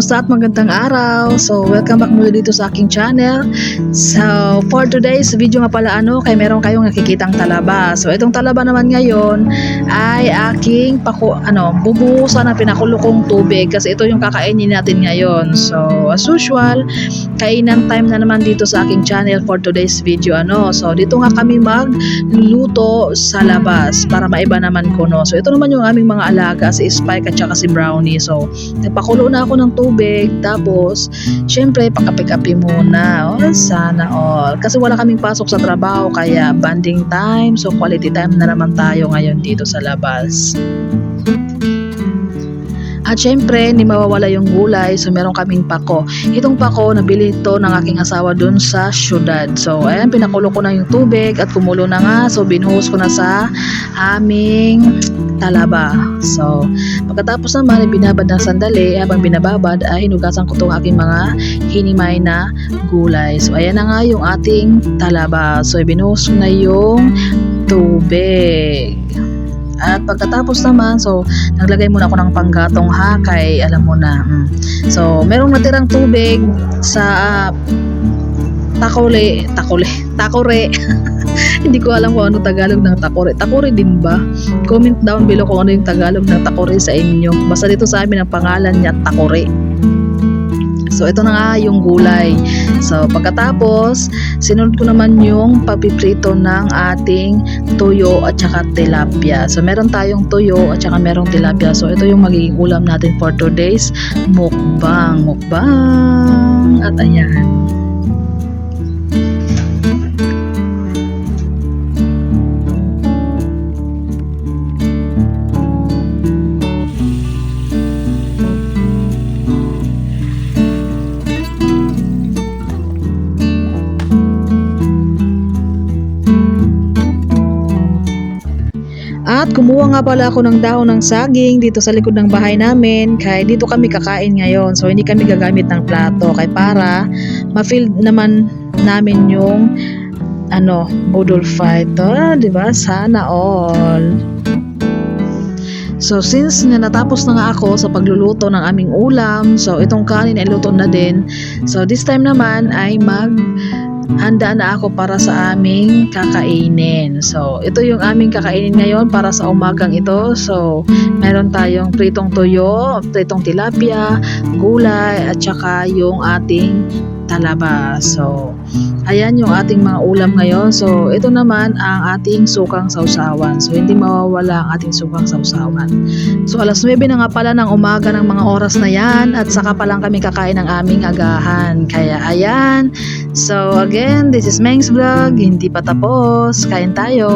kumusta at magandang araw? So, welcome back muli dito sa aking channel. So, for today's video nga pala ano, kay meron kayong nakikitang talaba. So, itong talaba naman ngayon ay aking paku, ano, bubuhusan ng pinakulukong tubig kasi ito yung kakainin natin ngayon. So, as usual, kainan time na naman dito sa aking channel for today's video ano. So, dito nga kami magluto sa labas para maiba naman ko no. So, ito naman yung aming mga alaga si Spike at saka si Brownie. So, nagpakulo na ako ng tubig tapos syempre pakape-kape muna. Oh, sana all. Kasi wala kaming pasok sa trabaho kaya banding time. So, quality time na naman tayo ngayon dito sa labas. At syempre, hindi mawawala yung gulay. So, meron kaming pako. Itong pako, nabili ito ng aking asawa dun sa syudad. So, ayan, pinakulo ko na yung tubig at kumulo na nga. So, binuhos ko na sa aming talaba. So, pagkatapos naman, binabad ng sandali. Habang binababad, ay hinugasan ko itong aking mga hinimay na gulay. So, ayan na nga yung ating talaba. So, binuhos ko na yung tubig. At pagkatapos naman, so naglagay muna ako ng panggatong hakay, alam mo na. mm. So, merong natirang tubig sa uh, takole, takole, takore. Hindi ko alam kung ano Tagalog ng takore. Takore din ba? Comment down below kung ano yung Tagalog ng takore sa inyo. Basta dito sa amin ang pangalan niya takore. So, ito na nga yung gulay. So, pagkatapos, sinunod ko naman yung papiprito ng ating tuyo at saka tilapia. So, meron tayong tuyo at saka merong tilapia. So, ito yung magiging ulam natin for today's mukbang. Mukbang! At ayan. At kumuha nga pala ako ng dahon ng saging dito sa likod ng bahay namin kaya dito kami kakain ngayon. So hindi kami gagamit ng plato kay para ma-feel naman namin yung ano, budol fight. Ah, 'di ba? Sana all. So since na natapos na nga ako sa pagluluto ng aming ulam, so itong kanin ay luto na din. So this time naman ay mag handa na ako para sa aming kakainin. So, ito yung aming kakainin ngayon para sa umagang ito. So, meron tayong pritong tuyo, pritong tilapia, gulay, at saka yung ating talaba. So, ayan yung ating mga ulam ngayon. So, ito naman ang ating sukang sausawan. So, hindi mawawala ang ating sukang sausawan. So, alas 9 na nga pala ng umaga ng mga oras na yan at saka pa lang kami kakain ng aming agahan. Kaya, ayan. So, again, this is Meng's Vlog. Hindi pa tapos. Kain tayo.